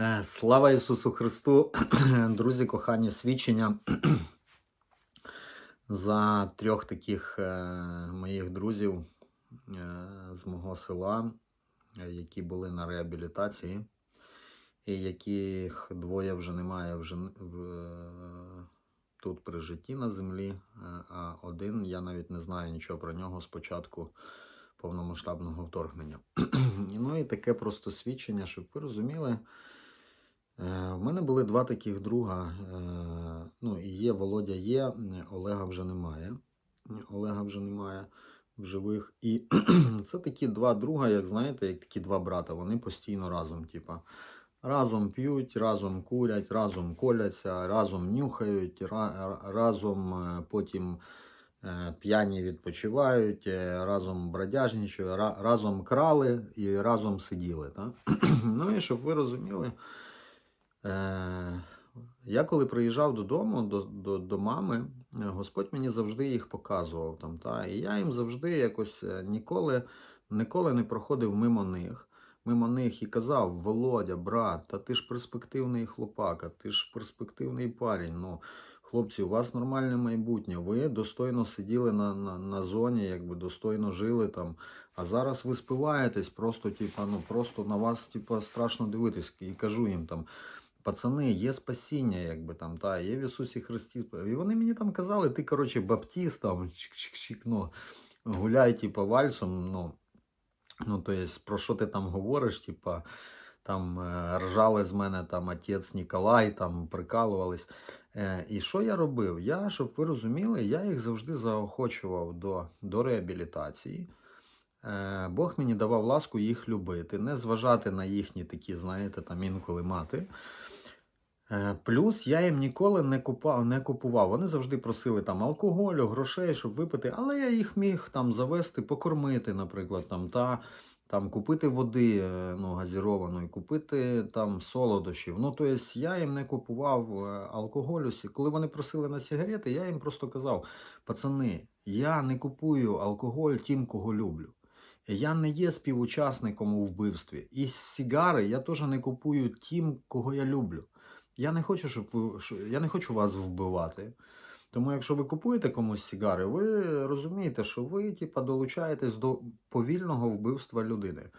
Е, Слава Ісусу Христу, друзі, кохані свідчення за трьох таких е, моїх друзів е, з мого села, які були на реабілітації, і яких двоє вже немає вже тут при житті на землі, а один я навіть не знаю нічого про нього з початку повномасштабного вторгнення. ну і таке просто свідчення, щоб ви розуміли. Е, В мене були два таких друга. е, Ну, є Володя є, Олега вже немає. Олега вже немає в живих. І це такі два друга, як знаєте, як такі два брата. Вони постійно разом, типа. Разом п'ють, разом курять, разом коляться, разом нюхають, разом е, потім е, п'яні відпочивають, е, разом бродяжничають, разом крали і разом сиділи. Так? ну і щоб ви розуміли. Е, я коли приїжджав додому, до, до, до мами, е, Господь мені завжди їх показував там. Та? І я їм завжди якось е, ніколи, ніколи не проходив мимо них. Мимо них і казав: Володя, брат, та ти ж перспективний хлопака, ти ж перспективний парень. Ну, хлопці, у вас нормальне майбутнє. Ви достойно сиділи на, на, на зоні, якби достойно жили там. А зараз ви спиваєтесь, просто, типа, ну, просто на вас типа, страшно дивитись. І кажу їм там. Пацани, є спасіння, якби там, та, є в Ісусі Христі. І вони мені там казали, ти, коротше, баптіст, там, чик-чик-чик, ну, гуляй, типу, вальсом, ну, ну, то есть, про що ти там говориш, типа, там е, ржали з мене там отець Ніколай, там прикалувались. Е, і що я робив? Я, щоб ви розуміли, я їх завжди заохочував до, до реабілітації. Е, Бог мені давав ласку їх любити, не зважати на їхні такі, знаєте, там інколи мати. Е, Плюс я їм ніколи не купав, не купував. Вони завжди просили там алкоголю, грошей, щоб випити, але я їх міг там завести, покормити, наприклад, там, та там купити води е, ну, газірованої, купити там солодощів. Ну, тобто я їм не купував е, алкоголю. Коли вони просили на сигарети, я їм просто казав: пацани, я не купую алкоголь тим, кого люблю. Я не є співучасником у вбивстві. І сігари я теж не купую тим, кого я люблю. Я не хочу, щоб ви я не хочу вас вбивати. Тому, якщо ви купуєте комусь сігари, ви розумієте, що ви типа, долучаєтесь до повільного вбивства людини.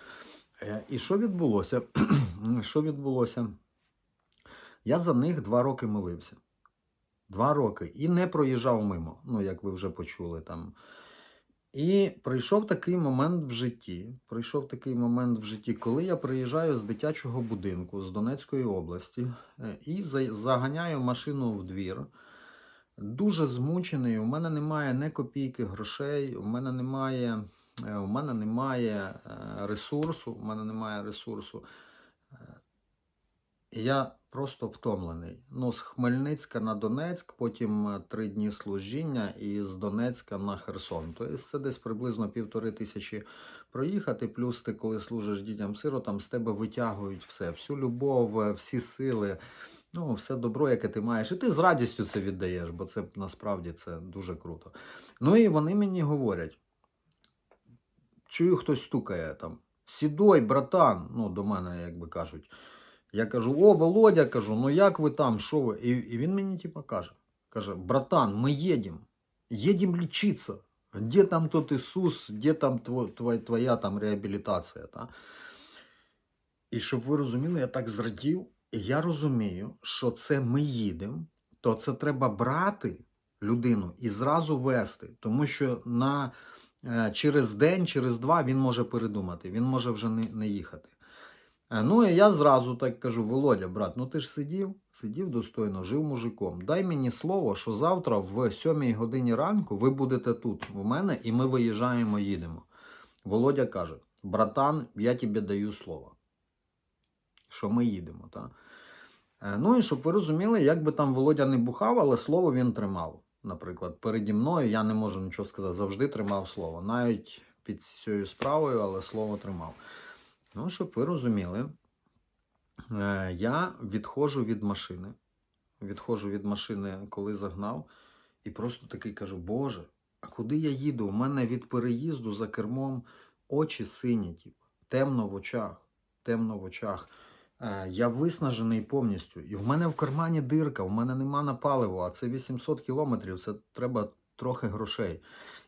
Е, І що відбулося? що відбулося? Я за них два роки молився. Два роки. І не проїжджав мимо, ну, як ви вже почули там. І прийшов такий момент в житті. Прийшов такий момент в житті, коли я приїжджаю з дитячого будинку з Донецької області е, і заганяю машину в двір. Дуже змучений. У мене немає не копійки грошей, у мене немає, е, у мене немає е, ресурсу. У мене немає ресурсу. Я просто втомлений. Ну, з Хмельницька на Донецьк, потім е, три дні служіння, і з Донецька на Херсон. Тобто це десь приблизно півтори тисячі проїхати. Плюс ти, коли служиш дітям-сиротам, з тебе витягують все, всю любов, е, всі сили, ну, все добро, яке ти маєш. І ти з радістю це віддаєш, бо це насправді це дуже круто. Ну і вони мені говорять: чую, хтось стукає там. Сідой, братан, ну, до мене, як би кажуть. Я кажу, о, Володя, кажу, ну як ви там, що ви? І, і він мені типа каже, каже, братан, ми їдемо, їдемо лічитися. Де там тот Ісус, де там твоя, твоя там реабілітація? Та? І щоб ви розуміли, я так зрадів, і я розумію, що це ми їдемо, то це треба брати людину і зразу вести, тому що на, е, через день, через два він може передумати, він може вже не, не їхати. Е, Ну, і я зразу так кажу: Володя, брат, ну ти ж сидів, сидів достойно, жив мужиком. Дай мені слово, що завтра в 7 годині ранку ви будете тут, у мене, і ми виїжджаємо, їдемо. Володя каже: братан, я тобі даю слово, що ми їдемо. Та? Е, Ну і щоб ви розуміли, як би там Володя не бухав, але слово він тримав. Наприклад, переді мною я не можу нічого сказати, завжди тримав слово. Навіть під цією справою, але слово тримав. Ну, щоб ви розуміли, е, я відходжу від машини. Відходжу від машини, коли загнав, і просто такий кажу: Боже, а куди я їду? У мене від переїзду за кермом очі сині, типу, темно в очах, темно в очах. Е, Я виснажений повністю. І в мене в кармані дирка, в мене нема на паливо, а це 800 кілометрів, це треба трохи грошей.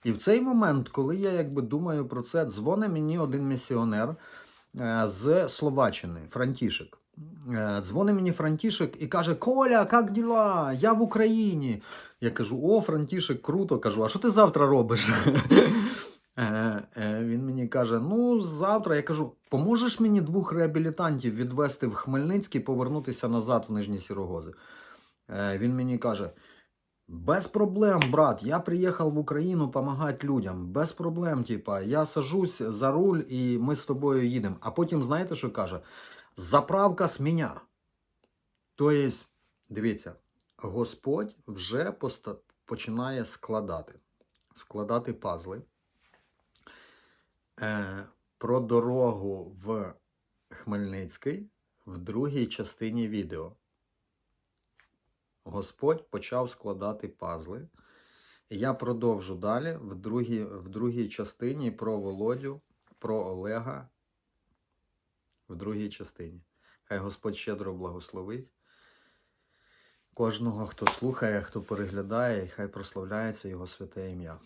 І в цей момент, коли я якби думаю про це, дзвонить мені один місіонер з Словаччини, Франтішек. Е, Дзвонить мені Франтішек і каже: Коля, як діла? Я в Україні. Я кажу: О, Франтішек, круто. Кажу, а що ти завтра робиш? Е, е, Він мені каже: Ну, завтра я кажу, поможеш мені двох реабілітантів відвести в Хмельницький, повернутися назад в Нижні Сірогози. Е, Він мені каже: без проблем, брат, я приїхав в Україну допомагати людям. Без проблем, типа, я сажусь за руль і ми з тобою їдемо. А потім, знаєте, що каже? Заправка з мене. Тобто, дивіться, Господь вже поста- починає складати, складати пазли е, про дорогу в Хмельницький в другій частині відео. Господь почав складати пазли. Я продовжу далі в другій, в другій частині про Володю, про Олега. В другій частині. Хай Господь щедро благословить кожного, хто слухає, хто переглядає, і хай прославляється Його святе ім'я.